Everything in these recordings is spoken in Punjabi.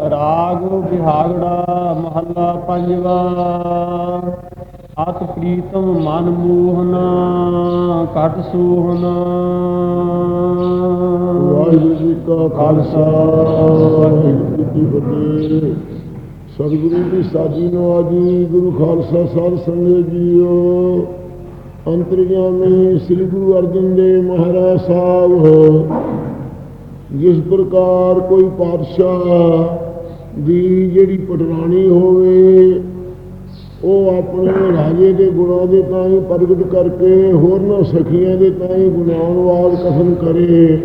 ਰਾਗ ਬਿਹਾਗੜਾ ਮਹੱਲਾ ਪੰਜਵਾ। ਅਤ ਪ੍ਰੀਤਮ ਮਨ ਮੋਹਨਾ ਕਟ ਸੋਹਨਾ। ਵਾਹਿਗੁਰੂ ਜੀ ਕਾ ਖਾਲਸਾ, ਵਾਹਿਗੁਰੂ ਜੀ ਕੀ ਫਤਿਹ। ਸਤਿਗੁਰੂ ਦੀ ਸਾਜੀ ਨਵਾਜੀ, ਗੁਰੂ ਖਾਲਸਾ ਸਾਧ ਸੰਗਤ ਜੀਓ। ਅੰਤਰਜਾਮੀ ਸ੍ਰੀ ਗੁਰੂ ਅਰਜਨ ਦੇਵ ਮਹਾਰਾਜ ਸਾਹਿਬ, ਜਿਸ ਪ੍ਰਕਾਰ ਕੋਈ ਪਾਤਸ਼ਾਹ ਦੀ ਜਿਹੜੀ ਪਟਰਾਣੀ ਹੋਵੇ, ਉਹ ਆਪਣੇ ਰਾਜੇ ਦੇ ਗੁਣਾਂ ਦੇ ਤਾਂ ਹੀ ਪ੍ਰਗਟ ਕਰਕੇ ਹੋਰਨਾਂ ਸਖੀਆਂ ਦੇ ਤਾਂ ਹੀ ਗੁਣਾਨਵਾਦ ਕਥਨ ਕਰੇ।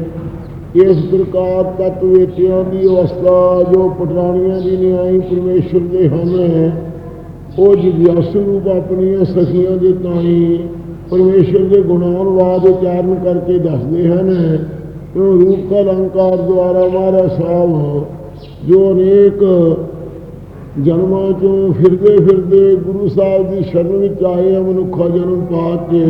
ਇਸ ਪ੍ਰਕਾਰ ਤਤ ਵੇਟਿਆਂ ਦੀ ਅਵਸਥਾ ਜੋ ਪਟਰਾਣੀਆਂ ਦੀ ਨਿਆਈ ਪਰਮੇਸ਼ਰ ਦੇ ਹਨ, ਉਹ ਜਿਗਿਆਸੂ ਰੂਪ ਆਪਣੀਆਂ ਸਖੀਆਂ ਦੇ ਤਾਈ ਪਰਮੇਸ਼ਰ ਦੇ ਗੁਣਾਨਵਾਦ ਉਚਾਰਨ ਕਰਕੇ ਦੱਸਦੇ ਹਨ ਉਹ ਰੂਪ ਕਾ ਅਲੰਕਾਰ ਦੁਆਰਾ ਮਹਾਰਾਜ ਸਾਹਿਬ ਜੋ ਅਨੇਕ ਜਨਮਾਂ ਚੋਂ ਫਿਰਦੇ ਫਿਰਦੇ ਗੁਰੂ ਸਾਹਿਬ ਦੀ ਸ਼ਰਨ ਵਿੱਚ ਆਏ ਆ ਮਨੁੱਖਾ ਜਨਮ ਪਾ ਕੇ,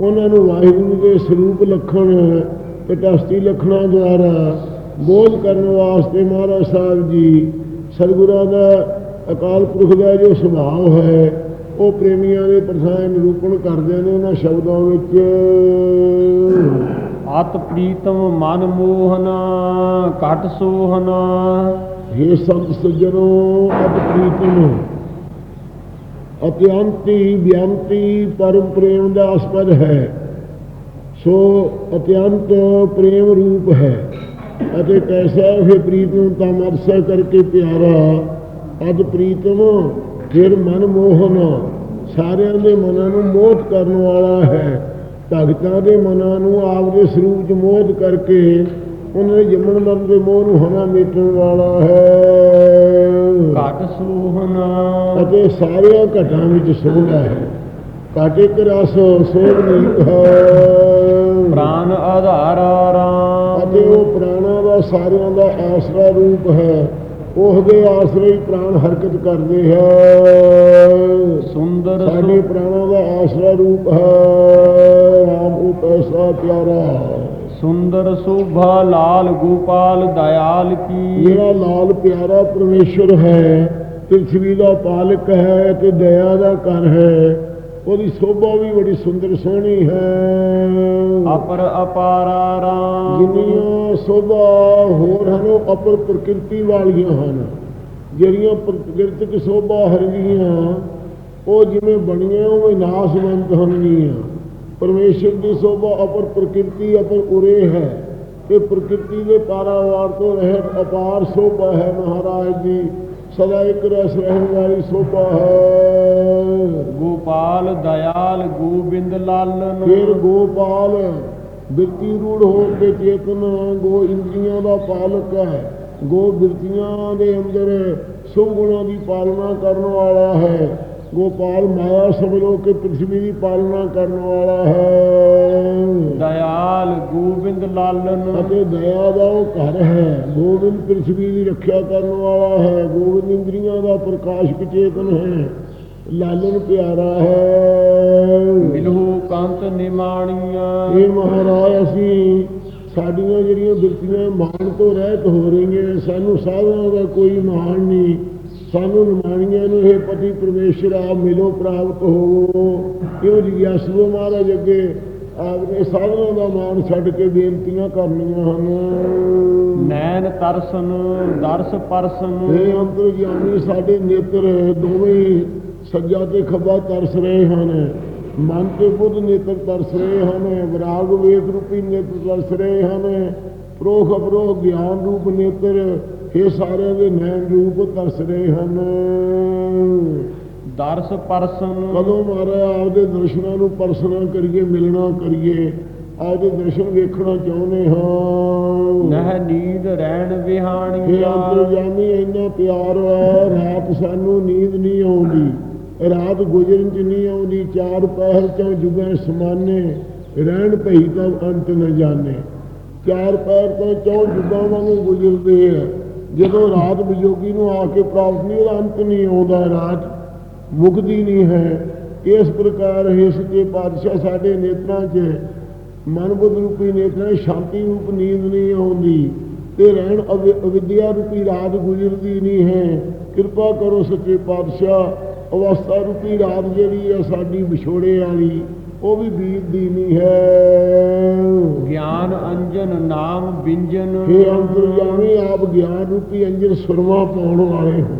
ਉਹਨਾਂ ਨੂੰ ਵਾਹਿਗੁਰੂ ਦੇ ਸਰੂਪ ਲੱਖਣ ਤੇ ਟਸਤੀ ਲਖਣਾ ਦੁਆਰਾ ਬੋਧ ਕਰਨ ਵਾਸਤੇ ਮਹਾਰਾਜ ਸਾਹਿਬ ਜੀ, ਸਤਿਗੁਰਾਂ ਦਾ ਅਕਾਲ ਪੁਰਖ ਦਾ ਜੋ ਸੁਭਾਅ ਹੈ, ਉਹ ਪ੍ਰੇਮੀਆਂ ਦੇ ਪ੍ਰਸਾਦ ਨਿਰੂਪਣ ਕਰਦੇ ਨੇ ਉਹਨਾਂ ਸ਼ਬਦਾਂ ਵਿੱਚ। ਅਤ ਪ੍ਰੀਤਮ ਮਨ ਮੋਹਨਾ ਕਟ ਸੋਹਨਾ। हे ਸੰਤ ਸੱਜਣੋ ਅਤ ਪ੍ਰੀਤਮ। ਅਤਿਅੰਤੀ ਬਿਅੰਤੀ ਪਰਮ ਪ੍ਰੇਮ ਦਾ ਅਸਪਦ ਹੈ। ਸੋ ਅਤਿਅੰਤ ਪ੍ਰੇਮ ਰੂਪ ਹੈ। ਅਤੇ ਕੈਸਾ ਹੈ ਪ੍ਰੀਤਮ, ਤਾਂ ਮਰਸਾ ਕਰਕੇ ਪਿਆਰਾ। ਅਜ ਪ੍ਰੀਤਮ, ਫਿਰ ਮਨ ਮੋਹਨ। ਸਾਰਿਆਂ ਦੇ ਮਨਾਂ ਨੂੰ ਮੋਹ ਕਰਨ ਵਾਲਾ ਹੈ। ਭਗਤਾਂ ਦੇ ਮਨਾਂ ਨੂੰ ਆਪਦੇ ਸਰੂਪ ਚ ਮੋਹ ਕਰਕੇ ਉਹਨਾਂ ਦੇ ਜੰਮਣ ਮਰਨ ਦੇ ਮੋਹ ਨੂੰ ਹਨਾ ਮੇਟਣ ਵਾਲਾ ਹੈ। ਕਟ ਸੋਹਨਾ ਅਤੇ ਸਾਰਿਆਂ ਘਟਾਂ ਵਿੱਚ ਸੋਹਣਾ ਹੈ। ਘਟ ਇੱਕ ਰਸ ਸੋਹਣੀ ਹੈ। ਪ੍ਰਾਨ ਆਧਾਰ ਰਾਮ। ਅਤੇ ਉਹ ਪ੍ਰਾਣਾਂ ਦਾ ਸਾਰਿਆਂ ਦਾ ਆਸਰਾ ਰੂਪ ਹੈ। ਉਹਦੇ ਆਸਰੇ ਹੀ ਪ੍ਰਾਣ ਹਰਕਤ ਕਰਦੇ ਹੈ। ਸੁੰਦਰ ਸਾਡੇ ਪ੍ਰਾਣਾਂ ਦਾ ਆਸਰਾ ਰੂਪ ਹੈ। ਰਾਮ ਉਹ ਪੈਸਾ ਪਿਆਰਾ ਸੁੰਦਰ ਸ਼ੋਭਾ ਲਾਲ ਗੋਪਾਲ ਦਇਆਲ ਕੀ। ਜਿਹੜਾ ਲਾਲ ਪਿਆਰਾ ਪਰਮੇਸ਼ਰ ਹੈ ਪ੍ਰਿਥਵੀ ਦਾ ਪਾਲਕ ਹੈ ਤੇ ਦਇਆ ਦਾ ਘਰ ਹੈ। ਉਹਦੀ ਸੋਭਾ ਵੀ ਬੜੀ ਸੁੰਦਰ ਸੋਹਣੀ ਹੈ। ਅਪਰ ਅਪਾਰਾ ਰਾਮ। ਜਿੰਨੀਆਂ ਸੋਭਾ ਹੋਰ ਹਨ ਉਹ ਅਪਰ ਪ੍ਰਕਿਰਤੀ ਵਾਲੀਆਂ ਹਨ। ਜਿਹੜੀਆਂ ਪ੍ਰਕਿਰਤਿਕ ਸੋਭਾ ਹਰਗੀਆਂ ਉਹ ਜਿਵੇਂ ਬਣੀਆਂ ਉਵੇਂ ਨਾਸਵੰਤ ਹਨਗੀਆਂ ਪਰਮੇਸ਼ਰ ਦੀ ਸੋਭਾ ਅਪਰ ਪ੍ਰਕਿਰਤੀ ਅਪਰ ਉਰੇ ਹੈ। ਇਹ ਪ੍ਰਕਿਰਤੀ ਦੇ ਪਾਰਾਵਾਰ ਤੋਂ ਰਹਿਤ ਅਪਾਰ ਸੋਭਾ ਹੈ ਮਹਾਰਾਜ ਦੀ ਸਦਾ ਇੱਕ ਰਸ ਰਹਿਣ ਵਾਲੀ ਸੋਭਾ ਹੈ। ਗੋਪਾਲ ਦਇਆਲ ਗੋਬਿੰਦ ਲਾਲਨ। ਫਿਰ ਗੋਪਾਲ ਬਿਰਤੀ ਰੂੜ ਹੋ ਕੇ ਚੇਤਨ ਗੋ ਇੰਦਰੀਆਂ ਦਾ ਪਾਲਕ ਹੈ। ਗੋ ਬਿਰਤੀਆਂ ਦੇ ਅੰਦਰ ਸੁਭ ਗੁਣਾਂ ਦੀ ਪਾਲਣਾ ਕਰਨ ਵਾਲਾ ਹੈ। ਗੋਪਾਲ ਮਾਇਆ ਸਮਝੋ ਕਿ ਪ੍ਰਿਥਵੀ ਦੀ ਪਾਲਣਾ ਕਰਨ ਵਾਲਾ ਹੈ। ਦਇਆਲ ਗੋਬਿੰਦ ਲਾਲਨ। ਅਤੇ ਦਇਆ ਦਾ ਉਹ ਘਰ ਹੈ। ਗੋਬਿੰਦ ਪ੍ਰਿਥਵੀ ਦੀ ਰੱਖਿਆ ਕਰਨ ਵਾਲਾ ਹੈ। ਗੋਬਿੰਦ ਇੰਦਰੀਆਂ ਦਾ ਪ੍ਰਕਾਸ਼ਕ ਚੇਤਨ ਹੈ। ਲਾਲਨ ਪਿਆਰਾ ਹੈ। ਮਿਲਹੁ ਕੰਤ ਨਿਮਾਣੀਆਂ। ਇਹ ਮਹਾਰਾਜ ਅਸੀਂ ਸਾਡੀਆਂ ਜਿਹੜੀਆਂ ਬਿਰਤੀਆਂ ਮਾਣ ਤੋਂ ਰਹਿਤ ਹੋ ਰਹੀਆਂ ਸਾਨੂੰ ਸਾਧਨਾ ਦਾ ਕੋਈ ਮਾਣ ਨਹੀਂ। ਸਾਨੂੰ ਨਿਮਾਣੀਆਂ ਨੂੰ ਇਹ ਪਤੀ ਪਰਮੇਸ਼ਰ ਆ ਮਿਲੋ ਪ੍ਰਾਪਤ ਹੋਵੋ। ਕਿਉਂ ਜਿਗਿਆਸੂ ਮਹਾਰਾਜ ਅੱਗੇ। ਆਪਨੇ ਸਾਧਨਾ ਦਾ ਮਾਣ ਛੱਡ ਕੇ ਬੇਨਤੀਆਂ ਕਰਨੀਆਂ ਹਨ। ਨੈਣ ਤਰਸਨ ਦਰਸ ਪਰਸਨ। ਇਹ ਅੰਤਰ ਗਿਆਨੀ ਸਾਡੇ ਨੇਤਰ ਦੋਵੇਂ ਸੱਜਾ ਤੇ ਖੱਬਾ ਤਰਸ ਰਹੇ ਹਨ। ਮਨ ਤੇ ਬੁੱਧ ਨੇਤਰ ਤਰਸ ਰਹੇ ਹਨ। ਵਿਰਾਗ ਵੇਦ ਰੂਪੀ ਨੇਤਰ ਤਰਸ ਰਹੇ ਹਨ। ਪ੍ਰੋਖ ਅਪਰੋਖ ਗਿਆਨ ਰੂਪ ਨੇਤਰ ਇਹ ਸਾਰਿਆਂ ਦੇ ਨੈਣ ਰੂਪ ਤਰਸ ਰਹੇ ਹਨ। ਦਰਸ ਪਰਸਨ। ਕਦੋਂ ਮਾਰਾ ਆਪਦੇ ਦਰਸ਼ਨਾਂ ਨੂੰ ਪਰਸਨਾ ਕਰੀਏ ਮਿਲਣਾ ਕਰੀਏ ਆਪਦੇ ਦਰਸ਼ਨ ਵੇਖਣਾ ਚਾਹੁੰਦੇ ਹਾਂ। ਨਹਿ ਨੀਂਦ ਰਹਿਣ ਇਹ ਵਿਹਾਣੀਆਂ ਅੰਤਰਜਾਮੀ ਇੰਨਾ ਪਿਆਰ ਹੈ ਰਾਤ ਸਾਨੂੰ ਨੀਂਦ ਨਹੀਂ ਆਉਂਦੀ। ਰਾਤ ਗੁਜਰਨ ਚ ਨਹੀਂ ਆਉਂਦੀ ਚਾਰ ਪਹਿਰ ਚੋਂ ਜੁਗਾਂ ਸਮਾਨੇ, ਰਹਿਣ ਭਈ ਤਾਂ ਅੰਤ ਨਾ ਜਾਣੇ। ਚਾਰ ਪੈਰ ਤੋਂ ਚੌਂ ਜੁਗਾਂ ਵਾਂਗੂ ਗੁਜ਼ਰਦੇ ਆ। ਜਦੋਂ ਰਾਤ ਬਜ਼ੋਗੀ ਨੂੰ ਆ ਕੇ ਪ੍ਰਾਪਤ ਨਹੀਂ ਉਹਦਾ ਅੰਤ ਨਹੀਂ ਆਉਂਦਾ, ਰਾਤ ਮੁਕਦੀ ਨਹੀਂ ਹੈ। ਇਸ ਪ੍ਰਕਾਰ ਹੈ ਸੱਚੇ ਪਾਤਸ਼ਾਹ ਸਾਡੇ ਨੇਤਰਾਂ 'ਚ ਮਨ ਬੁੱਧ ਰੂਪੀ ਨੇਤਰਾਂ ਸ਼ਾਂਤੀ ਰੂਪ ਨੀਂਦ ਨਹੀਂ ਆਉਂਦੀ ਤੇ ਰਹਿਣ ਅਵਿ- ਅਵਿਦਿਆ ਰੂਪੀ ਰਾਤ ਗੁਜ਼ਰਦੀ ਨਹੀਂ ਹੈ। ਕਿਰਪਾ ਕਰੋ ਸੱਚੇ ਪਾਤਸ਼ਾਹ ਅਵਸਥਾ ਰੂਪੀ ਰਾਤ ਜਿਹੜੀ ਹੈ ਸਾਡੀ ਵਿਛੋੜੇ ਵਾਲੀ ਉਹ ਵੀ ਬੀਤਦੀ ਨਹੀਂ ਹੈ। ਗਿਆਨ ਅੰਜਨ ਨਾਮ ਬਿੰਜਨ। हे ਅੰਤਰਜਾਮੀ ਆਪ ਗਿਆਨ ਰੂਪੀ ਅੰਜਨ ਸੁਰਮਾ ਪਾਉਣ ਵਾਲੇ ਹੋ।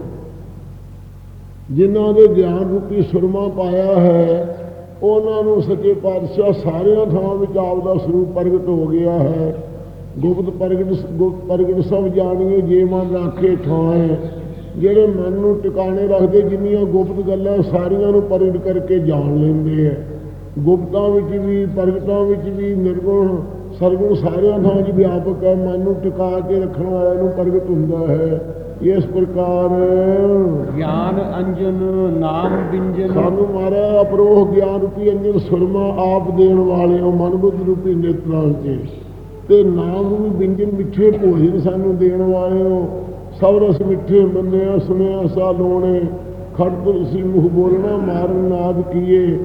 ਜਿਨ੍ਹਾਂ ਦੇ ਗਿਆਨ ਰੂਪੀ ਸੁਰਮਾ ਪਾਇਆ ਹੈ ਉਹਨਾਂ ਨੂੰ ਸੱਚੇ ਪਾਤਸ਼ਾਹ ਸਾਰਿਆਂ ਥਾਵਾਂ ਵਿੱਚ ਆਪ ਦਾ ਸਰੂਪ ਪ੍ਰਗਟ ਹੋ ਗਿਆ ਹੈ। ਗੁਪਤ ਪ੍ਰਗਟ ਗੁਪਤ ਪ੍ਰਗਟ ਸਭ ਜਾਣੀਏ ਜੇ ਮਨ ਰਾਖੇ ਥਾਂ ਜਿਹੜੇ ਮਨ ਨੂੰ ਟਿਕਾਣੇ ਰੱਖਦੇ ਜਿੰਨੀਆਂ ਗੁਪਤ ਗੱਲਾਂ ਸਾਰੀਆਂ ਨੂੰ ਪ੍ਰਗਟ ਕਰਕੇ ਜਾਣ ਲੈਂਦੇ ਹੈ ਗੁਪਤਾਂ ਵਿੱਚ ਵੀ ਪ੍ਰਗਟਾਂ ਵਿੱਚ ਵੀ ਨਿਰਗੁਣ ਸਰਗੁਣ ਸਾਰਿਆਂ ਥਾਂ 'ਚ ਵਿਆਪਕ ਹੈ ਮਨ ਨੂੰ ਟਿਕਾ ਕੇ ਰੱਖਣ ਵਾਲੇ ਨੂੰ ਪ੍ਰਗਟ ਹੁੰਦਾ ਹੈ। ਇਸ ਪ੍ਰਕਾਰ ਗਿਆਨ ਅੰਜਨ ਨਾਮ ਬਿੰਜਨ। ਸਾਨੂੰ ਮਾਰਾ ਅਪਰੋਹ ਗਿਆਨ ਰੂਪੀ ਅੰਜਨ ਸੁਰਮਾ ਆਪ ਦੇਣ ਵਾਲੇ ਹੋ ਮਨ ਬੁੱਧ ਰੂਪੀ ਨੇਤਰਾਂ 'ਚ ਤੇ ਨਾਮ ਰੂਪੀ ਬਿੰਜਨ ਮਿੱਠੇ ਭੋਜਨ ਸਾਨੂੰ ਦੇਣ ਵਾਲੇ ਹੋ ਸਭ ਰਸ ਮਿੱਠੇ ਮੰਨਿਆ ਸੁਣਿਆ ਸਾ ਲੋਣੇ ਖੜ ਤੁਲਸੀ ਮੁਖ ਬੋਲਣਾ ਮਾਰਨ ਨਾਦ ਕੀਏ।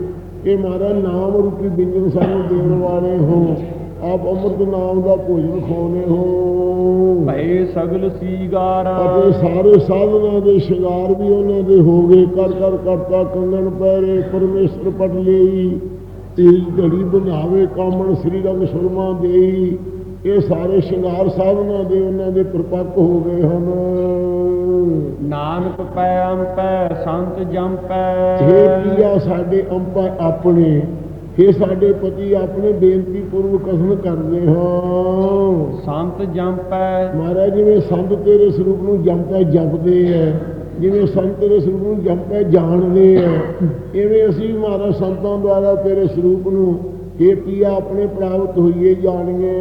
ਇਹ ਮਾਰਾ ਨਾਮ ਰੂਪੀ ਬਿੰਜਨ ਸਾਨੂੰ ਦੇਣ ਵਾਲੇ ਹੋ। ਆਪ ਅੰਮ੍ਰਿਤ ਨਾਮ ਦਾ ਭੋਜਨ ਖਵਾਉਣੇ ਹੋ। ਭਏ ਸਗਲ ਸੀਗਾਰ। ਅਤੇ ਸਾਰੇ ਸਾਧਨਾਂ ਦੇ ਸ਼ਿੰਗਾਰ ਵੀ ਉਹਨਾਂ ਦੇ ਹੋ ਗਏ। ਕਰ ਕਰ ਕਰਤਾ ਕੰਗਣ ਪੈਰੇ ਪਰਮੇਸ਼ਰ ਪਟ ਲਈ। ਤੇਜ ਘੜੀ ਬਣਾਵੇ ਕਾਮਣ ਸ੍ਰੀ ਰੰਗ ਸੁਰਮਾ ਦੇਈ। ਇਹ ਸਾਰੇ ਸ਼ਿੰਗਾਰ ਸਾਧਨਾਂ ਦੇ ਉਹਨਾਂ ਦੇ ਪ੍ਰਪੱਕ ਹੋ ਗਏ ਹਨ ਨਾਨਕ ਪੈ ਅੰਪੈ ਸੰਤ ਜੰਪੈ ਹੇ। ਕੀਆ ਸਾਡੇ ਅੰਪਾ ਆਪਣੇ ਹੇ ਸਾਡੇ ਪਤੀ ਆਪਣੇ ਬੇਨਤੀ ਪੂਰਵਕ ਕਥਨ ਕਰਦੇ ਹਾਂ। ਸੰਤ ਜੰਪੈ ਮਹਾਰਾਜ ਜਿਵੇਂ ਸੰਤ ਤੇਰੇ ਸਰੂਪ ਨੂੰ ਜੰਪੈ ਜਪਦੇ ਐ ਜਿਵੇਂ ਸੰਤ ਤੇਰੇ ਸਰੂਪ ਨੂੰ ਜੰਪੈ ਜਾਣਦੇ ਐ ਇਵੇਂ ਅਸੀਂ ਮਹਾਰਾਜ ਸੰਤਾਂ ਦੁਆਰਾ ਤੇਰੇ ਸਰੂਪ ਨੂੰ ਇਹ ਪੀਆ ਆਪਣੇ ਪ੍ਰਾਪਤ ਹੋਈਏ ਜਾਣੀਏ।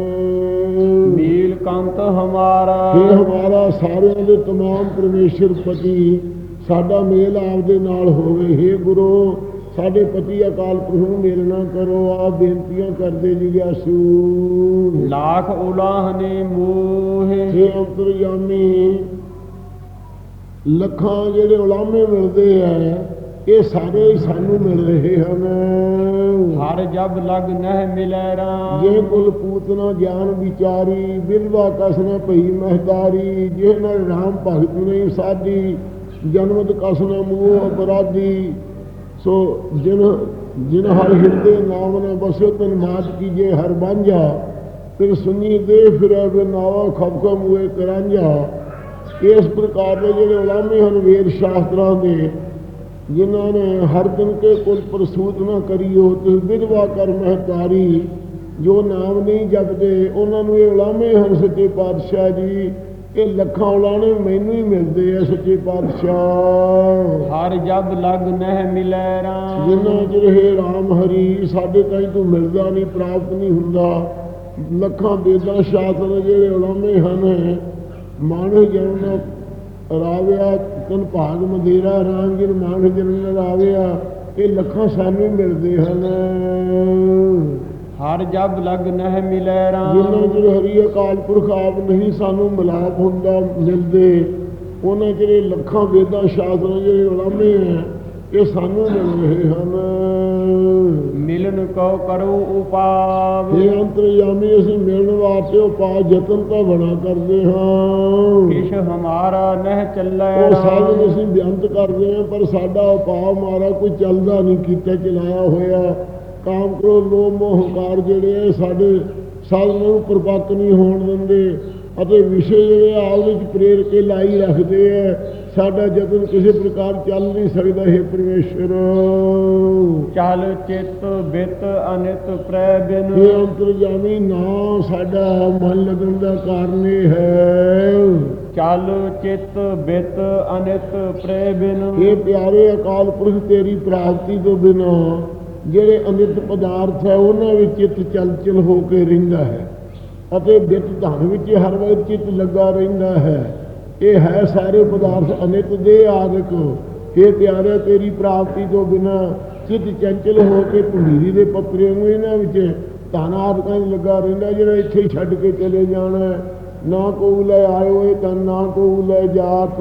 ਨੀਲ ਕੰਤ ਹਮਾਰਾ। ਇਹ ਹਮਾਰਾ ਸਾਰਿਆਂ ਦੇ ਤਮਾਮ ਪਰਮੇਸ਼ਰ ਪਤੀ ਸਾਡਾ ਮੇਲ ਆਪਦੇ ਨਾਲ ਹੋਵੇ। हे ਗੁਰੂ ਸਾਡੇ ਪਤੀ ਅਕਾਲ ਪੁਰਖ ਨੂੰ ਮੇਲ ਨਾ ਕਰੋ। ਆ ਬੇਨਤੀਆਂ ਕਰਦੇ ਜੀ ਜਾਸੂ ਲਾਖ ਉਲਾਹਨੇ ਮੋਹੇ। ਇਹ ਅੰਤਰਯਾਮੀ ਲੱਖਾਂ ਜਿਹੜੇ ਉਲਾਮੇ ਮਿਲਦੇ ਆ ਇਹ ਸਾਰੇ ਹੀ ਸਾਨੂੰ ਮਿਲ ਰਹੇ ਹਨ। ਹਰ ਜਬ ਲਗ ਨਹਿ ਮਿਲੈ ਰਾਮ। ਜੇ ਕੁਲ ਪੂਤਨਾ ਗਿਆਨ ਵਿਚਾਰੀ ਬਿਰਵਾ ਕਸ ਨ ਭਈ ਮਹਦਾਰੀ ਜੇ ਨ ਰਾਮ ਭਗਤ ਨਹੀਂ ਸਾਦੀ ਜਨਮਤ ਕਸ ਨ ਮੂਹ ਅਪਰਾਧੀ। ਸੋ ਜਿਨ ਜਿਨ ਹਰ ਹਿਰਦੇ ਨਾਮ ਨ ਬਸਿਓ ਤਨ ਮਾਤ ਕੀਜੇ ਹਰ ਬਾਂਝਾ ਫਿਰ ਸੁਨੀ ਦੇ ਫਿਰੈ ਬਨਾਵਾ ਖਬ ਖਮ ਹੋਏ ਕਰਾਂਝਾ ਇਸ ਪ੍ਰਕਾਰ ਦੇ ਜਿਹੜੇ ਉਲਾਮੇ ਹਨ ਵੇਦ ਸ਼ਾਸਤਰਾਂ ਦੇ ਜਿਨ੍ਹਾਂ ਨੇ ਹਰ ਦਿਨ ਕੇ ਕੁਲ ਪ੍ਰਸੂਤ ਨਾ ਕਰੀਓ ਤੇ ਵਿਧਵਾ ਕਰ ਮਹਤਾਰੀ ਜੋ ਨਾਮ ਨਹੀਂ ਜਪਦੇ ਉਹਨਾਂ ਨੂੰ ਇਹ ਉਲਾਮੇ ਹਨ ਸੱਚੇ ਪਾਤਸ਼ਾਹ ਜੀ। ਇਹ ਲੱਖਾਂ ਉਲਾਣੇ ਮੈਨੂੰ ਹੀ ਮਿਲਦੇ ਆ ਸੱਚੇ ਪਾਤਸ਼ਾਹ। ਹਰ ਜਬ ਲਗ ਨਹਿ ਮਿਲੈ ਰਾਮ। ਜਿਨ੍ਹਾਂ ਚ ਰਹੇ RAM ਹਰੀ ਸਾਡੇ ਤਾਈਂ ਤੋਂ ਮਿਲਦਾ ਨਹੀਂ ਪ੍ਰਾਪਤ ਨਹੀਂ ਹੁੰਦਾ। ਲੱਖਾਂ ਬੇਦਾਂ ਸ਼ਾਸਤਰ ਜਿਹੜੇ ਉਲਾਮੇ ਹਨ ਮਾਨਵ ਜਨਮ ਰਾਵਿਆ ਤਨ ਭਾਗ ਮੰਦੇਰਾ ਰਾਮ ਜੀ ਮਾਨਵ ਜਨਮ ਰਾਵਿਆ ਇਹ ਲੱਖਾਂ ਸਾਨੂੰ ਮਿਲਦੇ ਹਨ। ਹਰ ਜਬ ਲਗ ਨਹਿ ਮਿਲੈ ਜਿਨ੍ਹਾਂ ਰਾਮ ਜਿਹੜੇ ਹਰੀ ਅਕਾਲ ਪੁਰਖ ਆਪ ਨਹੀਂ ਸਾਨੂੰ ਮਿਲਾਪ ਹੁੰਦਾ ਮਿਲਦੇ ਉਹਨਾਂ ਜਿਹੜੇ ਲੱਖਾਂ ਵੇਦਾਂ ਸ਼ਾਸਤਰਾਂ ਜਿਹੜੇ ਉਲਾਮੇ ਆ ਇਹ ਸਾਨੂੰ ਮਿਲ ਰਹੇ ਹਨ। ਮਿਲਨ ਕੋ ਕਰੋ ਉਪਾਵ। ਇਹ ਅੰਤਰਯਾਮੀ ਅਸੀਂ ਮਿਲਣ ਵਾਸਤੇ ਉਪਾਅ ਯਤਨ ਤਾਂ ਬਣਾ ਕਰਦੇ ਹਾਂ। ਕਿਛ ਹਮਾਰਾ ਨਹਿ ਚੱਲੈ ਉਹ ਸਾਧਨ ਅਸੀਂ ਬੇਅੰਤ ਕਰਦੇ ਹਾਂ ਪਰ ਸਾਡਾ ਉਪਾਅ ਮਾਰਾ ਕੋਈ ਚੱਲਦਾ ਨਹੀਂ ਕੀਤਾ ਚਲਾਇਆ ਹੋਇਆ। ਕਾਮ ਕਰੋ ਲੋਭ ਮੋਹ ਹੰਕਾਰ ਜਿਹੜੇ ਸਾਡੇ ਸਾਧਨ ਨੂੰ ਪ੍ਰਪੱਕ ਨਹੀਂ ਹੋਣ ਦਿੰਦੇ। ਅਤੇ ਵਿਸ਼ੇ ਜਿਹੜੇ ਆਪ ਵਿੱਚ ਪ੍ਰੇਰ ਕੇ ਲਾਈ ਰੱਖਦੇ ਆ। ਸਾਡਾ ਯਤਨ ਕਿਸੇ ਪ੍ਰਕਾਰ ਚੱਲ ਨਹੀਂ ਸਕਦਾ ਹੈ ਪਰਮੇਸ਼ਰ ਚਲ ਚਿਤ ਬਿਤ ਅਨਿਤ ਪ੍ਰੈ ਬਿਨ। ਇਹ ਅੰਤਰਜਾਮੀ ਨਾ ਸਾਡਾ ਮਨ ਲੱਗਣ ਦਾ ਕਾਰਨ ਇਹ ਹੈ। ਚਲ ਚਿਤ ਬਿਤ ਅਨਿਤ ਪ੍ਰੈ ਬਿਨ। ਇਹ ਪਿਆਰੇ ਅਕਾਲ ਪੁਰਖ ਤੇਰੀ ਪ੍ਰਾਪਤੀ ਤੋਂ ਬਿਨਾ ਜਿਹੜੇ ਅਨਿਤ ਪਦਾਰਥ ਹੈ ਉਹਨਾਂ ਵਿੱਚ ਚਿੱਤ ਚਲਚਲ ਹੋ ਕੇ ਰਹਿੰਦਾ ਹੈ ਅਤੇ ਬਿਤ ਧਨ ਵਿੱਚ ਹਰ ਵਕਤ ਚਿੱਤ ਲੱਗਾ ਰਹਿੰਦਾ ਹੈ। ਇਹ ਹੈ ਸਾਰੇ ਪਦਾਰਥ ਅਨਿਤ ਦੇ ਆਦਿਕ। ਇਹ ਪਿਆਰੇ ਤੇਰੀ ਪ੍ਰਾਪਤੀ ਤੋਂ ਬਿਨਾ ਚਿੱਤ ਚੰਚਲ ਹੋ ਕੇ ਭੰਡੀਰੀ ਦੇ ਪੱਤਰੇ ਨੂੰ ਇਹਨਾਂ ਵਿੱਚ ਧਨ ਆਦਿਕਾਂ 'ਚ ਲੱਗਾ ਰਹਿੰਦਾ ਜਿਹੜਾ ਇੱਥੇ ਹੀ ਛੱਡ ਕੇ ਚਲੇ ਜਾਣਾ। ਨਾ ਕੋ ਲੈ ਆਇਓ ਇਹ ਤਨ ਨਾ ਕੋ ਲੈ ਜਾਤ।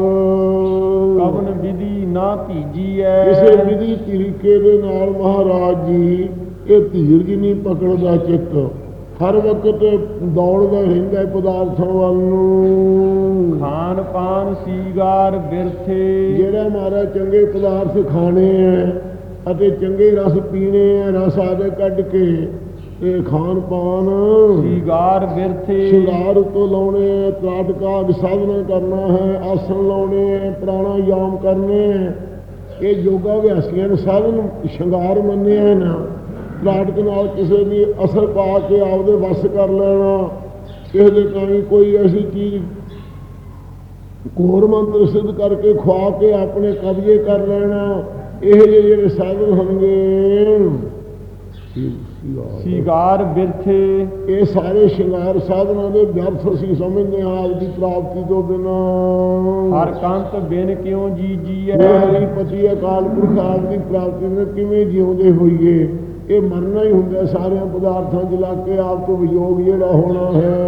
ਕਵਨ ਵਿਧੀ ਨਾ ਭੀਜੀਐ। ਕਿਸੇ ਵਿਧੀ ਤਰੀਕੇ ਦੇ ਨਾਲ ਮਹਾਰਾਜ ਜੀ ਇਹ ਧੀਰਜ ਨਹੀਂ ਪਕੜਦਾ ਚਿੱਤ। ਹਰ ਵਕਤ ਦੌੜਦਾ ਰਹਿੰਦਾ ਪਦਾਰਥਾਂ ਵੱਲ ਨੂੰ। ਖਾਨ ਪਾਨ ਸੀਗਾਰ ਬਿਰਥੇ ਜਿਹੜਾ ਮਾਰਾ ਚੰਗੇ ਪਦਾਰਥ ਖਾਣੇ ਹੈ ਅਤੇ ਚੰਗੇ ਰਸ ਪੀਣੇ ਹੈ ਰਸ ਆਦੇ ਕੱਢ ਕੇ ਇਹ ਖਾਣ ਪਾਨ ਸੀਗਾਰ ਬਿਰਥੇ ਸ਼ਿੰਗਾਰ ਉਤੋਂ ਲਾਉਣੇ ਤਰਾਟਕਾ ਸਾਧਨਾ ਕਰਨਾ ਹੈ ਆਸਣ ਲਾਉਣੇ ਹੈ ਪ੍ਰਾਣਾਯਾਮ ਕਰਨੇ ਇਹ ਯੋਗਾ ਅਭਿਆਸੀਆਂ ਨੇ ਸਾਧਨ ਸ਼ਿੰਗਾਰ ਮੰਨਿਆ ਨਾ ਤਰਾਟਕ ਨਾਲ ਕਿਸੇ ਦੀ ਅਸਰ ਪਾ ਕੇ ਆਪਦੇ ਵੱਸ ਕਰ ਲੈਣਾ ਕਿਸੇ ਦੇ ਕਾਈ ਕੋਈ ਐਸੀ ਚੀਜ਼ ਕੋਰ ਮੰਤਰ ਸਿੱਧ ਕਰਕੇ ਖਵਾ ਕੇ ਆਪਣੇ ਕਬਜ਼ੇ ਕਰ ਲੈਣਾ ਇਹ ਜਿਹੇ ਜਿਹੜੇ ਸਾਧਨ ਹੋਣਗੇ। ਸੀਗਾਰ। ਬਿਰਥੇ। ਇਹ ਸਾਰੇ ਸ਼ਿੰਗਾਰ ਸਾਧਨਾਂ ਦੇ ਵਿਅਰਥ ਅਸੀਂ ਸਮਝਦੇ ਹਾਂ ਆਪ ਦੀ ਪ੍ਰਾਪਤੀ ਤੋਂ ਬਿਨਾਂ। ਹਰ ਕੰਤ ਬਿਨ ਕਿਉ ਜੀ ਜੀਐ ਮੇਰੀ ਪਤੀ ਅਕਾਲ ਪੁਰਖ ਆਪ ਦੀ ਪ੍ਰਾਪਤੀ ਨੂੰ ਕਿਵੇਂ ਜਿਉਂਦੇ ਹੋਈਏ? ਇਹ ਮਰਨਾ ਹੀ ਹੁੰਦਾ ਸਾਰਿਆਂ ਪਦਾਰਥਾਂ 'ਚ ਲੱਗ ਕੇ ਆਪ ਤੋਂ ਵਿਯੋਗ ਜਿਹੜਾ ਹੋਣਾ ਹੈ।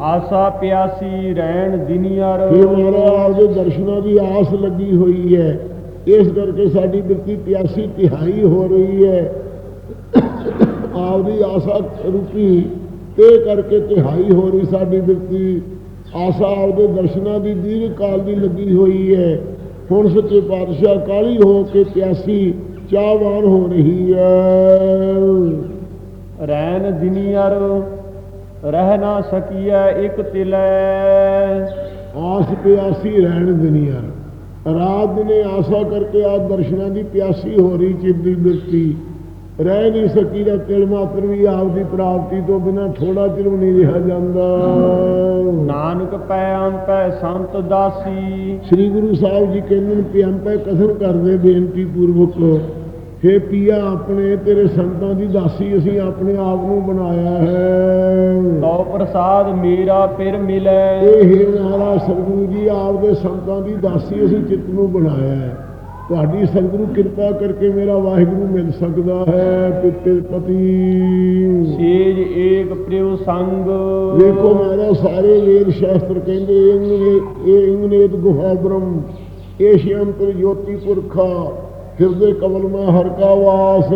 ਆਸਾ ਪਿਆਸੀ ਰਹਿਣ ਦਿਨੀਅਰ ਇਹ ਮਾਰਾ ਆਪਦੇ ਦਰਸ਼ਨਾਂ ਦੀ ਆਸ ਲੱਗੀ ਹੋਈ ਹੈ। ਇਸ ਕਰਕੇ ਸਾਡੀ ਬਿਰਤੀ ਪਿਆਸੀ ਤਿਹਾਈ ਹੋ ਰਹੀ ਹੈ। ਆਪਦੀ ਆਸਾ ਰੂਪੀ ਤੇ ਕਰਕੇ ਤਿਹਾਈ ਹੋ ਰਹੀ ਸਾਡੀ ਬਿਰਤੀ। ਆਸਾ ਆਪਦੇ ਦਰਸ਼ਨਾਂ ਦੀ ਦੀਰਘ ਕਾਲ ਦੀ ਲੱਗੀ ਹੋਈ ਹੈ। ਹੁਣ ਸੱਚੇ ਪਾਤਸ਼ਾਹ ਕਾਲੀ ਹੋ ਕੇ ਪਿਆਸੀ ਚਾਹਵਾਨ ਹੋ ਰਹੀ ਹੈ। ਰਹਿਣ ਦਿਨੀਅਰ ਰਹਿ ਨਾ ਸਕੀਐ ਇੱਕ ਤਿਲੈ। ਆਸ ਪਿਆਸੀ ਰਹਿਣ ਦੁਨੀਆ ਰਾਤ ਦਿਨੇ ਆਸਾ ਕਰਕੇ ਆ ਦਰਸ਼ਨਾਂ ਦੀ ਪਿਆਸੀ ਹੋ ਰਹੀ ਚਿੱਤ ਦੀ ਬਿਰਤੀ ਰਹਿ ਨਹੀਂ ਸਕੀ ਦਾ ਤਿਲ ਮਾਤਰ ਵੀ ਆਪ ਦੀ ਪ੍ਰਾਪਤੀ ਤੋਂ ਬਿਨਾ ਥੋੜਾ ਚਿਰ ਵੀ ਨਹੀਂ ਰਿਹਾ ਜਾਂਦਾ। ਨਾਨਕ ਪੈ ਅੰਪੈ ਸੰਤ ਦਾਸੀ ਸ੍ਰੀ ਗੁਰੂ ਸਾਹਿਬ ਜੀ ਕਹਿੰਦੇ ਨੇ ਪਿਆੰਪੈ ਕਥਨ ਕਰਦੇ ਬੇਨਤੀ ਪੂਰਵਕ। हे ਪੀਆ ਆਪਣੇ ਤੇਰੇ ਸੰਤਾਂ ਦੀ ਦਾਸੀ ਅਸੀਂ ਆਪਣੇ ਆਪ ਨੂੰ ਬਣਾਇਆ ਹੈ। ਤੋ ਪ੍ਰਸਾਦ ਮੇਰਾ ਫਿਰ ਮਿਲੈ। ਇਹ ਹੈ ਮਹਾਰਾਜ ਸਤਿਗੁਰੂ ਜੀ ਆਪ ਦੇ ਸੰਤਾਂ ਦੀ ਦਾਸੀ ਅਸੀਂ ਚਿੱਤ ਨੂੰ ਬਣਾਇਆ ਹੈ। ਤੁਹਾਡੀ ਸਤਿਗੁਰੂ ਕਿਰਪਾ ਕਰਕੇ ਮੇਰਾ ਵਾਹਿਗੁਰੂ ਮਿਲ ਸਕਦਾ ਹੈ ਪਿਤੇ ਪਤੀ। ਸੇਜ ਏਕ ਪ੍ਰਿਉ ਸੰਗ। ਵੇਖੋ ਮਹਾਰਾਜ ਸਾਰੇ ਵੇਦ ਸ਼ਾਸਤਰ ਕਹਿੰਦੇ ਇਹ ਇੰਗਨੇਤ ਗੁਹਾ ਬ੍ਰਹਮ ਏਸ਼ਿਅੰਤਰ ਜੋਤੀ ਪੁਰਖਾ ਹਿਰਦੇ ਕਮਲ ਮਾ ਹਰ ਕਾ ਵਾਸ।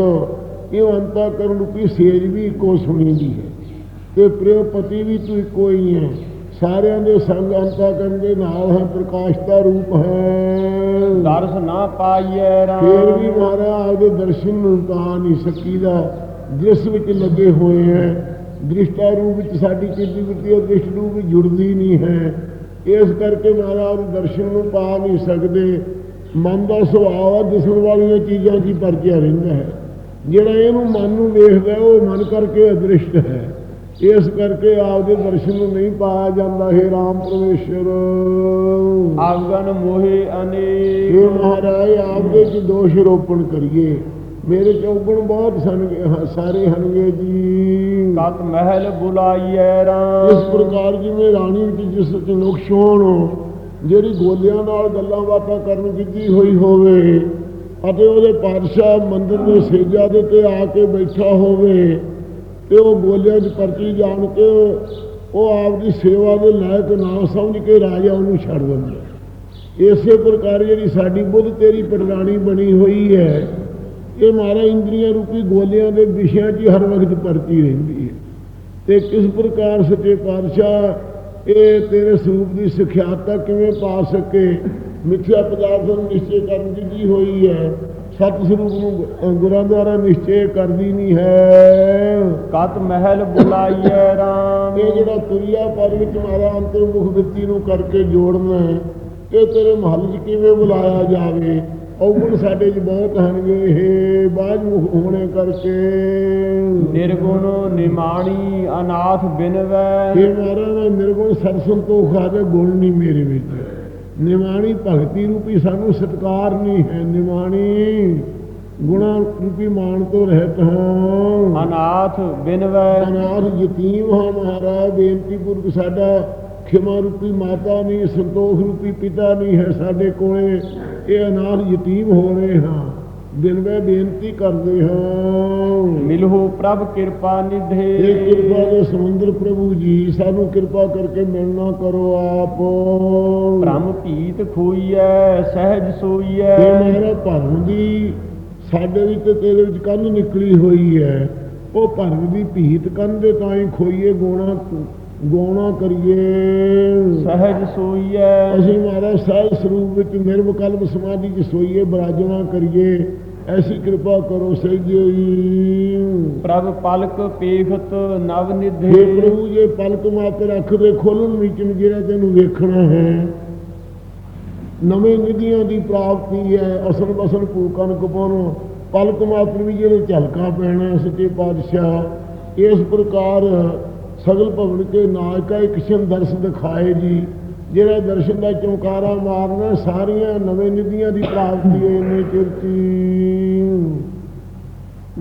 ਇਹ ਅੰਤਾ ਕਰਨ ਰੂਪੀ ਸੇਜ ਵੀ ਇੱਕੋ ਸੁਣੀਦੀ ਹੈ ਤੇ ਪ੍ਰਿਯ ਪਤੀ ਵੀ ਤੂੰ ਇੱਕੋ ਹੀ ਹੈ। ਸਾਰਿਆਂ ਦੇ ਸੰਗ ਅੰਤਾ ਕਰਨ ਦੇ ਨਾਲ ਹੈ ਪ੍ਰਕਾਸ਼ ਦਾ ਰੂਪ ਹੈ। ਦਰਸ ਨਾ ਪਾਈਐ ਫੇਰ ਵੀ ਰਾਮ ਮਹਾਰਾਜ ਆਪਦੇ ਦਰਸ਼ਨ ਨੂੰ ਪਾ ਨਹੀਂ ਸਕੀਦਾ। ਜਿਸ ਵਿੱਚ ਲੱਗੇ ਹੋਏ ਹੈ। ਦ੍ਰਿਸ਼ਟਾ ਰੂਪ ਵਿੱਚ ਸਾਡੀ ਚਿੱਤੀ ਵਿੱਚ ਉਹ ਦ੍ਰਿਸ਼ਟ ਰੂਪ ਵਿੱਚ ਜੁੜਦੀ ਨਹੀਂ ਹੈ। ਇਸ ਕਰਕੇ ਮਹਾਰਾਜ ਦੇ ਦਰਸ਼ਨ ਨੂੰ ਪਾ ਨਹੀਂ ਸਕਦੇ। ਮਨ ਦਾ ਸੁਭਾਅ ਆ ਦਿਸਣ ਵਾਲੀਆਂ ਚੀਜ਼ਾਂ ਦੀ ਪਰਚਿਆ ਰਹਿੰਦਾ ਹੈ। ਜਿਹੜਾ ਇਹਨੂੰ ਮਨ ਨੂੰ ਵੇਖਦਾ ਉਹ ਮਨ ਕਰਕੇ ਅਦ੍ਰਿਸ਼ਟ ਹੈ। ਇਸ ਕਰਕੇ ਆਪਦੇ ਦਰਸ਼ਨ ਨੂੰ ਨਹੀਂ ਪਾਇਆ ਜਾਂਦਾ ਹੈ ਰਾਮ ਪਰਮੇਸ਼ਰ। ਆਗਨ ਮੋਹਿ ਇਹ ਅਨੇਕ ਮਹਾਰਾਜ ਆਪਦੇ ਚ ਦੋਸ਼ ਰੋਪਣ ਕਰੀਏ। ਮੇਰੇ ਚੌਗਣ ਬਹੁਤ ਸਨਗੇ ਹਾਂ, ਸਾਰੇ ਹਨਗੇ ਜੀ। ਕਤ ਮਹਿਲ ਬੁਲਾਈਐ ਇਸ ਰਾਮ ਪ੍ਰਕਾਰ ਜਿਵੇਂ ਰਾਣੀ ਵਿੱਚ ਜਿਸ ਚ ਨੁਕਸ ਹੋਣ ਜਿਹੜੀ ਗੋਲਿਆਂ ਨਾਲ ਗੱਲਾਂ ਬਾਤਾਂ ਕਰਨ ਕੀਤੀ ਹੋਈ ਹੋਵੇ ਅਤੇ ਉਹਦੇ ਪਾਤਸ਼ਾਹ ਮੰਦਰ ਦੇ ਸੇਜਾ ਦੇ ਤੇ ਆ ਕੇ ਬੈਠਾ ਹੋਵੇ ਤੇ ਉਹ ਗੋਲਿਆਂ 'ਚ ਪਰਚੀ ਜਾਣ ਕੇ ਉਹ ਆਪ ਦੀ ਸੇਵਾ ਦੇ ਲਾਇਕ ਨਾ ਸਮਝ ਕੇ ਰਾਜਾ ਉਹਨੂੰ ਛੱਡ ਦਿੰਦਾ ਇਸੇ ਪ੍ਰਕਾਰ ਜਿਹੜੀ ਸਾਡੀ ਬੁੱਧ ਤੇਰੀ ਪਟਰਾਣੀ ਬਣੀ ਹੋਈ ਹੈ, ਇਹ ਮਾਰਾ ਇੰਦਰੀਆਂ ਰੂਪੀ ਗੋਲਿਆਂ ਦੇ ਵਿਸ਼ਿਆਂ 'ਚ ਹੀ ਹਰ ਵਕਤ ਪਰਤੀ ਰਹਿੰਦੀ ਹੈ। ਤੇ ਕਿਸ ਪ੍ਰਕਾਰ ਸੱਚੇ ਪਾਤਸ਼ਾਹ, ਇਹ ਤੇਰੇ ਸਰੂਪ ਦੀ ਸਿਖਿਆਤਾ ਕਿਵੇਂ ਪਾ ਸਕੇ? ਮਿੱਥਿਆ ਪਦਾਰਥ ਨੂੰ ਨਿਸ਼ਚੈ ਕਰਨ ਦੀ ਹੋਈ ਹੈ? ਸਤ ਸਰੂਪ ਨੂੰ ਗੁ- ਗੁਰਾਂ ਦੁਆਰਾ ਨਿਸ਼ਚੈ ਕਰਦੀ ਨਹੀਂ ਹੈ। ਕਤ ਮਹਿਲ ਬੁਲਾਈਐ ਰਾਮ ਇਹ ਜਿਹੜਾ ਤੁਰਿਆ ਪਰ ਵਿੱਚ ਮਾਰਾ ਅੰਤਰਮੁਖ ਬਿਰਤੀ ਨੂੰ ਕਰਕੇ ਜੋੜਨਾ ਇਹ ਤੇਰੇ ਮਹੱਲ 'ਚ ਕਿਵੇਂ ਬੁਲਾਇਆ ਜਾਵੇ ਔਗਣ ਸਾਡੇ 'ਚ ਬਹੁਤ ਹਨਗੇ ਇਹ ਬਾਝ ਮੁਖ ਹੋਣੇ ਕਰਕੇ। ਨਿਰਗੁਣ ਨਿਮਾਣੀ ਅਨਾਥ ਬਿਨਵੈ। ਇਹ ਦਾ ਨਿਰਗੁਣ ਸਰਸੰਤੋਖ ਆਵੇ ਗੁਣ ਨਹੀਂ ਮੇਰੇ ਵਿੱਚ। ਨਿਮਾਣੀ ਭਗਤੀ ਰੂਪੀ ਸਾਨੂੰ ਸਤਕਾਰ ਨਹੀਂ ਹੈ ਨਿਮਾਣੀ। ਗੁਣਾ ਰੂਪੀ ਮਾਨ ਤੋਂ ਰਹਿਤ ਹਾਂ। ਅਨਾਥ ਬਿਨਵੈ ਅਨਾਥ ਯਤੀਮ ਹਾਂ ਮਹਾਰਾਜ ਬੇਨਤੀ ਪੁਰਖ ਸਾਡਾ ਖਿਮਾ ਰੂਪੀ ਮਾਤਾ ਨਹੀਂ ਸੰਤੋਖ ਰੂਪੀ ਪਿਤਾ ਨਹੀਂ ਹੈ ਸਾਡੇ ਕੋਲੇ। ਇਹ ਅਨਾਥ ਯਤੀਮ ਹੋ ਰਹੇ ਹਾਂ। ਦਿਨ ਵੇ ਬੇਨਤੀ ਕਰਦੇ ਹਾਂ। ਮਿਲਹੁ ਪ੍ਰਭ ਕਿਰਪਾ ਨਿਧੇ। ਇਹ ਕਿਰਪਾ ਦੇ ਸਮੁੰਦਰ ਪ੍ਰਭੂ ਜੀ ਸਾਨੂੰ ਕਿਰਪਾ ਕਰਕੇ ਮਿਲਣਾ ਕਰੋ ਆਪ। ਭ੍ਰਮ ਭੀਤ ਖੋਈਐ ਸਹਿਜ ਇਹ ਸੋਈਐ ਮੇਰਾ ਭਰਮ ਦੀ ਸਾਡੇ ਵਿੱਚ ਤੇ ਤੇਰੇ ਵਿੱਚ ਕੰਨ ਨਿਕਲੀ ਹੋਈ ਹੈ ਉਹ ਭਰਮ ਦੀ ਭੀਤ ਕੰਦੇ ਤਾਂ ਹੀ ਖੋਈਏ ਗੋਣਾ ਗੋਣਾ ਕਰੀਏ। ਸਹਿਜ ਸੋਈਐ। ਅਸੀਂ ਮਹਾਰਾਜ ਸਹਿਜ ਸਰੂਪ ਵਿੱਚ ਨਿਰਵਕਲਪ ਸਮਾਧੀ ਚ ਸੋਈਏ ਬਰਾਜਣਾ ਕਰੀਏ। ਐਸੀ ਕਿਰਪਾ ਕਰੋ ਸਹਿਜਿਓ ਪ੍ਰਭ ਪਲਕ ਪੇਖਤ ਨਵ ਨਿਧੇ। ਪ੍ਰਭੂ ਜੇ ਪਲਕ ਮਾਤਰ ਅੱਖ ਦੇ ਖੋਲਣ ਵਿੱਚ ਜਿਹੜਾ ਤੈਨੂੰ ਵੇਖਣਾ ਹੈ। ਨਵੇਂ ਨਿਧੀਆਂ ਦੀ ਪ੍ਰਾਪਤੀ ਹੈ ਅਸਲ ਬਸਲ ਭੂਕਨ ਕਪਨ ਪਲਕ ਮਾਤਰ ਵੀ ਜਿਹੜੇ ਝਲਕਾ ਪੈਣਾ ਸੱਚੇ ਪਾਤਸ਼ਾਹ ਇਸ ਪ੍ਰਕਾਰ ਸਗਲ ਭਵਨ ਕੇ ਨਾਇਕਾ ਇੱਕ ਸ਼ਨ ਦਰਸ ਦਿਖਾਏ ਜੀ ਜਿਹੜਾ ਦਰਸ਼ਨ ਦਾ ਚੌਕਾਰਾ ਮਾਰਨਾ ਸਾਰੀਆਂ ਨਵੇਂ ਨਿਧੀਆਂ ਦੀ ਪ੍ਰਾਪਤੀ ਹੈ ਇੰਨੇ ਚਿਰਤੀ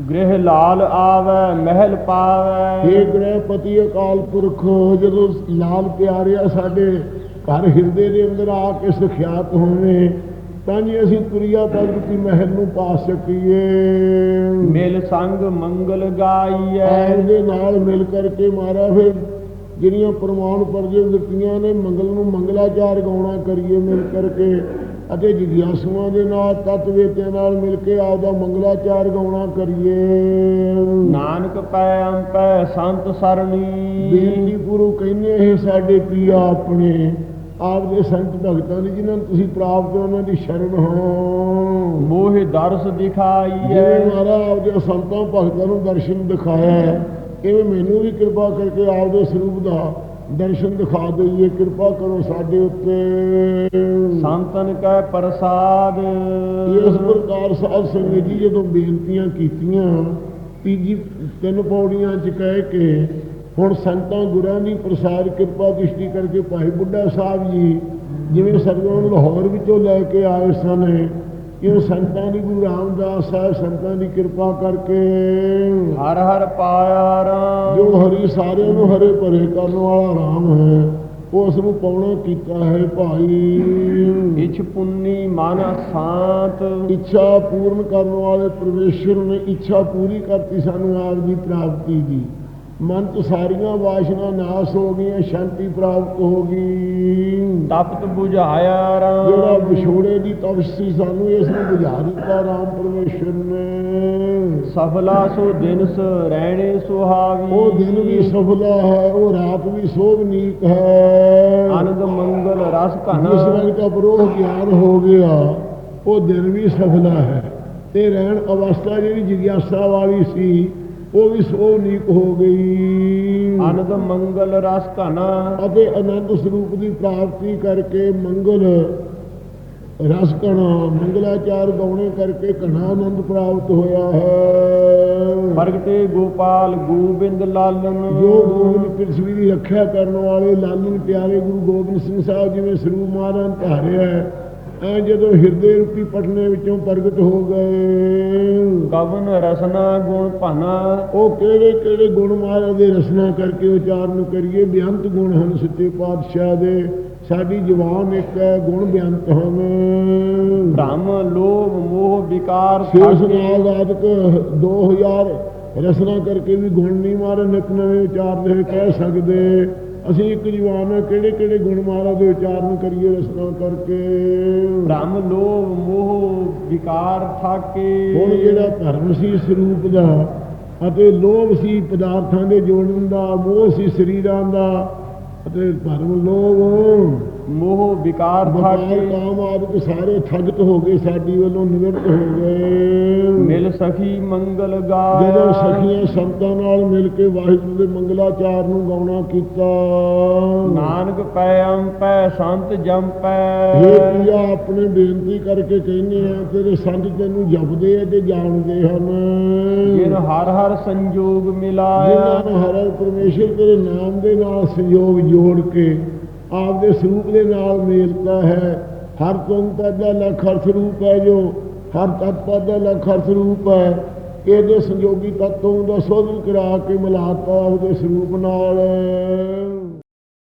ਗ੍ਰਹਿ ਲਾਲ ਆਵੈ ਮਹਿਲ ਪਾਵੈ। ਇਹ ਗ੍ਰਹਿਪਤੀ ਅਕਾਲ ਪੁਰਖ ਜਦੋਂ ਲਾਲ ਪਿਆਰਿਆ ਸਾਡੇ ਘਰ ਹਿਰਦੇ ਦੇ ਅੰਦਰ ਆ ਕੇ ਸੁਖਿਆਤ ਹੋਵੇ ਤਾਂ ਜੀ ਅਸੀਂ ਤੁਰਿਆ ਪ੍ਰਗਤੀ ਮਹਿਲ ਨੂੰ ਪਾ ਸਕੀਏ ਮਿਲ ਸੰਗ ਮੰਗਲ ਗਾਈਐ। ਦੇ ਨਾਲ ਮਿਲ ਕਰਕੇ ਮਾਰਾ ਫਿਰ ਜਿਹੜੀਆਂ ਪ੍ਰਮਾਣ ਪਰਜੇ ਦਿੱਤੀਆਂ ਨੇ ਮੰਗਲ ਨੂੰ ਮੰਗਲਾਚਾਰ ਗਾਉਣਾ ਕਰੀਏ ਮਿਲ ਕਰਕੇ। ਅਤੇ ਜਿਗਿਆਸੂਆਂ ਦੇ ਨਾਲ ਤਤ ਵੇਤਿਆਂ ਨਾਲ ਮਿਲ ਕੇ ਆਪਦਾ ਮੰਗਲਾਚਾਰ ਗਾਉਣਾ ਕਰੀਏ। ਨਾਨਕ ਪੈ ਅੰਪੈ ਸੰਤ ਸਰਣੀ। ਬੇਨਤੀ ਪੂਰਵ ਕਹਿੰਦੇ ਇਹ ਸਾਡੇ ਪ੍ਰਿਆ ਆਪਣੇ। ਆਪ ਦੇ ਸੰਤ ਭਗਤਾਂ ਦੀ ਜਿਨ੍ਹਾਂ ਨੂੰ ਤੁਸੀਂ ਪ੍ਰਾਪਤ ਹੋ, ਉਹਨਾਂ ਦੀ ਸ਼ਰਨ ਹੋ। ਮੋਹਿ ਦਰਸ ਜਿਵੇਂ ਦਿਖਾਈਐ ਮਹਾਰਾਜ ਆਪ ਦੇ ਸੰਤਾਂ ਭਗਤਾਂ ਨੂੰ ਦਰਸ਼ਨ ਦਿਖਾਇਆ ਹੈ ਇਵੇਂ ਮੈਨੂੰ ਵੀ ਕਿਰਪਾ ਕਰਕੇ ਆਪ ਦੇ ਸਰੂਪ ਦਾ ਦਰਸ਼ਨ ਦਿਖਾ ਦਈਏ। ਕਿਰਪਾ ਕਰੋ ਸਾਡੇ ਉੱਤੇ। ਸੰਤਨ ਕੈ ਪ੍ਰਸਾਦ। ਇਸ ਪ੍ਰਕਾਰ ਸਾਧ ਸੰਗਤ ਜੀ ਜਦੋਂ ਬੇਨਤੀਆਂ ਕੀਤੀਆਂ ਤੀਜੀ ਤਿੰਨ ਪੌੜੀਆਂ ਚ ਕਹਿ ਕੇ ਹੁਣ ਸੰਤਾਂ ਗੁਰਾਂ ਦੀ ਪ੍ਰਸਾਦ ਕਿਰਪਾ ਦ੍ਰਿਸ਼ਟੀ ਕਰਕੇ ਭਾਈ ਬੁੱਢਾ ਸਾਹਿਬ ਜੀ ਜਿਵੇਂ ਸਰਗੁਣ ਨੂੰ ਲਾਹੌਰ ਵਿੱਚੋਂ ਲੈ ਕੇ ਆਏ ਸਨ ਇਹ ਸੰਤਾਂ ਦੀ ਗੁਰੂ ਰਾਮਦਾਸ ਸਾਹਿਬ ਸੰਤਾਂ ਦੀ ਕਿਰਪਾ ਕਰਕੇ ਹਰ ਹਰ ਪਾਇਆ ਰਾਮ। ਜੋ ਹਰੀ ਸਾਰਿਆਂ ਨੂੰ ਹਰੇ ਭਰੇ ਕਰਨ ਵਾਲਾ ਰਾਮ ਹੈ ਉਸ ਨੂੰ ਪਾਉਣਾ ਕੀਤਾ ਹੈ ਭਾਈ। ਇਛ ਪੁੰਨੀ ਮਨ ਸ਼ਾਂਤ ਇੱਛਾ ਪੂਰਨ ਕਰਨ ਵਾਲੇ ਪਰਮੇਸ਼ਰ ਨੇ ਇੱਛਾ ਪੂਰੀ ਕਰਤੀ ਸਾਨੂੰ ਆਪ ਦੀ ਪ੍ਰਾਪਤੀ ਦੀ। ਮਨ ਤੋਂ ਸਾਰੀਆਂ ਵਾਸ਼ਨਾ ਨਾਸ ਹੋ ਗਈਆਂ ਸ਼ਾਂਤੀ ਪ੍ਰਾਪਤ ਹੋ ਗਈ। ਤਪਤ 부ਝਾਇਆ ਜਿਹੜਾ ਰਾਮ ਵਿਛੋੜੇ ਦੀ ਤਪਸ਼ ਸਾਨੂੰ ਇਸ ਨੂੰ ਬੁਝਾ ਦਿੱਤਾ ਰਾਮ ਪਰਮੇਸ਼ਰ ਨੇ। ਸਫਲਾ ਸੋ ਦਿਨਸ ਰਹਿਣੇ ਸੁਹਾਵੀ। ਉਹ ਦਿਨ ਵੀ ਸਫਲਾ ਹੈ ਉਹ ਰਾਤ ਵੀ ਸੋਭਨੀਕ ਹੈ। ਆਨੰਦ ਮੰਗਲ ਰਸ ਘਨ ਰੰਗ ਦਾ ਬਰੋਹ ਗਿਆਨ ਹੋ ਗਿਆ ਉਹ ਦਿਨ ਵੀ ਸਫਲਾ ਹੈ। ਤੇ ਰਹਿਣ ਅਵਸਥਾ ਜਿਹੜੀ ਜਿਗਿਆਸਾ ਵਾਲੀ ਸੀ ਉਹ ਵੀ ਸੋਹਣੀਕ ਹੋ ਗਈ। ਆਨੰਦ ਮੰਗਲ ਰਸ ਘਨ ਅਤੇ ਅਨੰਦ ਸਰੂਪ ਦੀ ਪ੍ਰਾਪਤੀ ਕਰਕੇ ਮੰਗਲ ਰਸ ਕਣਾ ਮੰਗਲਾਚਾਰ ਗਾਉਣੇ ਕਰਕੇ ਘਣਾ ਆਨੰਦ ਪ੍ਰਾਪਤ ਹੋਇਆ ਹੈ। ਪ੍ਰਗਟੇ ਗੋਪਾਲ ਗੋਬਿੰਦ ਲਾਲਨ। ਜੋ ਗੋਬਿੰਦ ਪ੍ਰਿਥਵੀ ਦੀ ਰੱਖਿਆ ਕਰਨ ਵਾਲੇ ਲਾਲਨ ਪਿਆਰੇ ਗੁਰੂ ਗੋਬਿੰਦ ਸਿੰਘ ਸਾਹਿਬ ਜਿਵੇਂ ਸਰੂਪ ਮਹਾਰਾਜ ਧਾਰਿਆ ਹੈ ਐ ਜਦੋਂ ਹਿਰਦੇ ਰੂਪੀ ਪਟਨੇ ਵਿੱਚੋਂ ਪ੍ਰਗਟ ਹੋ ਗਏ। ਕਵਨ ਰਸਨਾ ਗੁਣ ਭਨਾ। ਉਹ ਕਿਹੜੇ ਕਿਹੜੇ ਗੁਣ ਮਹਾਰਾਜ ਦੇ ਰਸਨਾ ਕਰਕੇ ਉਚਾਰਨ ਕਰੀਏ? ਬੇਅੰਤ ਗੁਣ ਹਨ ਸੱਚੇ ਪਾਤਸ਼ਾਹ ਦੇ। ਸਾਡੀ ਜ਼ੁਬਾਨ ਇੱਕ ਹੈ ਗੁਣ ਬੇਅੰਤ ਹਨ। ਭ੍ਰਮ ਲੋਭ ਮੋਹ ਵਿਕਾਰ ਸ਼ੇਸ਼ ਥਾਕੇ, ਨਾਲ ਆਦਿਕ 2000 ਰਸਨਾ ਕਰਕੇ ਵੀ ਗੁਣ ਨਹੀਂ ਮਾਰੇ ਨਿਤ ਨਵੇਂ ਉਚਾਰਦੇ ਕਹਿ ਸਕਦੇ। ਅਸੀਂ ਇੱਕ ਜਵਾਨ ਹਾਂ ਕਿਹੜੇ ਕਿਹੜੇ ਗੁਣ ਮਹਾਰਾਜ ਦੇ ਉਚਾਰਨ ਕਰੀਏ ਰਸਨਾ ਕਰਕੇ? ਭ੍ਰਮ ਲੋਭ ਮੋਹ ਵਿਕਾਰ ਥਾਕੇ ਹੁਣ ਜਿਹੜਾ ਧਰਮ ਸੀ ਸਰੂਪ ਦਾ ਅਤੇ ਲੋਭ ਸੀ ਪਦਾਰਥਾਂ ਦੇ ਜੋੜਨ ਦਾ ਮੋਹ ਸੀ ਸਰੀਰਾਂ ਦਾ ਅਤੇ ਧਰਮ ਲੋਭ। ਮੋਹ ਵਿਕਾਰ ਥਾਕੇ ਕਾਮ ਆਦਿਕ ਸਾਰੇ ਠੱਗਤ ਹੋ ਗਏ ਸਾਡੀ ਵੱਲੋਂ ਨਿਵਰਤ ਹੋ ਗਏ। ਮਿਲ ਸਖੀ ਮੰਗਲ ਗਾਇਆ ਜਦੋਂ ਸਖੀਆਂ ਸੰਤਾਂ ਨਾਲ ਮਿਲ ਕੇ ਵਾਹਿਗੁਰੂ ਦੇ ਮੰਗਲਾਚਾਰ ਨੂੰ ਗਾਉਣਾ ਕੀਤਾ। ਨਾਨਕ ਪੈ ਅੰਪੈ ਸੰਤ ਜੰਪੈ ਇਹ ਪ੍ਰਿਆ ਆਪਣੇ ਬੇਨਤੀ ਕਰਕੇ ਕਹਿੰਦੇ ਆ ਤੇਰੇ ਸੰਤ ਤੈਨੂੰ ਜਪਦੇ ਆ ਤੇ ਜਾਣਦੇ ਹਨ। ਜਿਨ ਹਰ ਹਰ ਸੰਜੋਗ ਜਿਨ੍ਹਾਂ ਮਿਲਾਇਆ ਨੂੰ ਹਰ ਹਰ ਪਰਮੇਸ਼ਰ ਤੇਰੇ ਨਾਮ ਦੇ ਨਾਲ ਸੰਯੋਗ ਜੋੜ ਕੇ ਆਪ ਦੇ ਸਰੂਪ ਦੇ ਨਾਲ ਮੇਲਤਾ ਹੈ। ਹਰ ਤੁਮ ਪਦ ਦਾ ਲਖ ਹਰ ਸਰੂਪ ਹੈ ਜੋ, ਹਰ ਤਤ ਪਦ ਦਾ ਲਖ ਹਰ ਸਰੂਪ ਹੈ। ਇਹਦੇ ਸੰਯੋਗੀ ਤत्वों ਦਾ ਸੋਧ ਕਰਾ ਕੇ ਮਿਲਾਤਾ ਉਹਦੇ ਸਰੂਪ ਨਾਲ।